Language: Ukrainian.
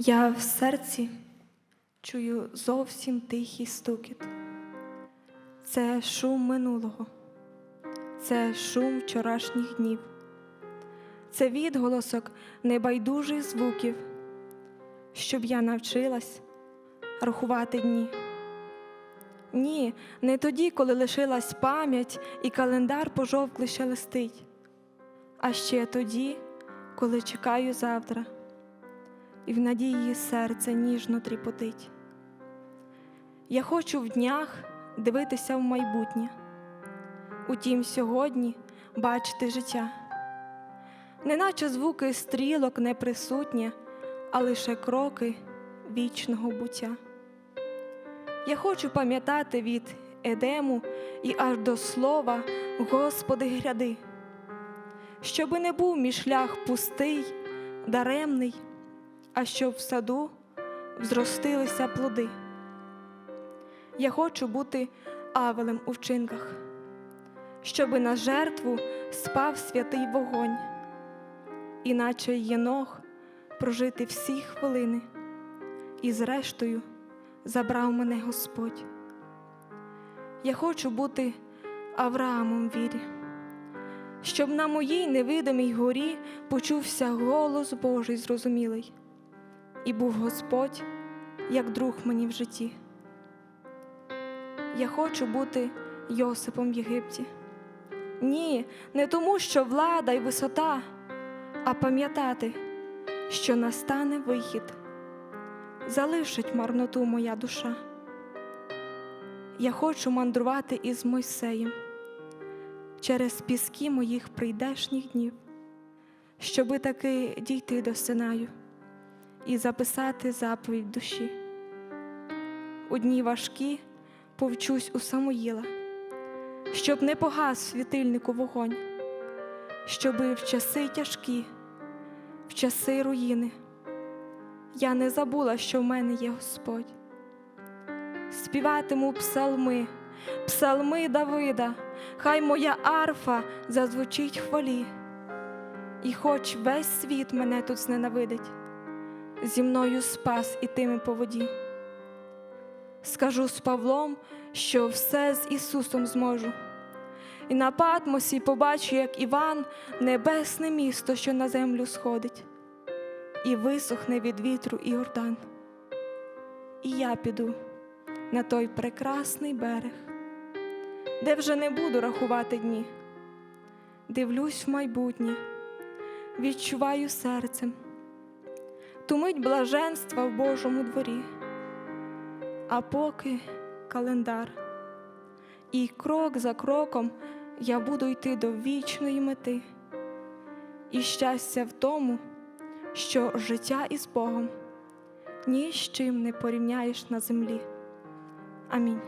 Я в серці чую зовсім тихий стукіт. Це шум минулого, це шум вчорашніх днів, це відголосок небайдужих звуків, щоб я навчилась рахувати дні. Ні, не тоді, коли лишилась пам'ять і календар пожовклий шелестить, а ще тоді, коли чекаю завтра і в надії серце ніжно тріпотить. Я хочу в днях дивитися в майбутнє, утім сьогодні бачити життя, неначе звуки стрілок не присутні, а лише кроки вічного буття. Я хочу пам'ятати від Едему і аж до слова Господи гряди, щоби не був мій шлях пустий, даремний, а щоб в саду взростилися плоди. Я хочу бути авелем у вчинках, щоби на жертву спав святий вогонь, іначе єнох прожити всі хвилини, і зрештою забрав мене Господь. Я хочу бути Авраамом вірі, щоб на моїй невидимій горі почувся голос Божий зрозумілий, і був Господь як друг мені в житті. Я хочу бути Йосипом в Єгипті. Ні, не тому, що влада й висота, а пам'ятати, що настане вихід, залишить марноту моя душа. Я хочу мандрувати із Мойсеєм через піски моїх прийдешніх днів, щоби таки дійти до Синаю і записати заповідь душі. У дні важкі повчусь у Самуїла, щоб не погас світильнику вогонь, щоби в часи тяжкі, в часи руїни, я не забула, що в мене є Господь. Співатиму псалми, псалми Давида, хай моя арфа зазвучить хвалі, і хоч весь світ мене тут зненавидить, зі мною спас ітиме по воді. Скажу з Павлом, що все з Ісусом зможу. І на Патмосі побачу, як Іван, небесне місто, що на землю сходить, і висохне від вітру Іордан. І я піду на той прекрасний берег, де вже не буду рахувати дні. Дивлюсь в майбутнє, відчуваю серцем, ту мить блаженства в Божому дворі а поки календар. І крок за кроком я буду йти до вічної мети. І щастя в тому, що життя із Богом ні з чим не порівняєш на землі. Амінь.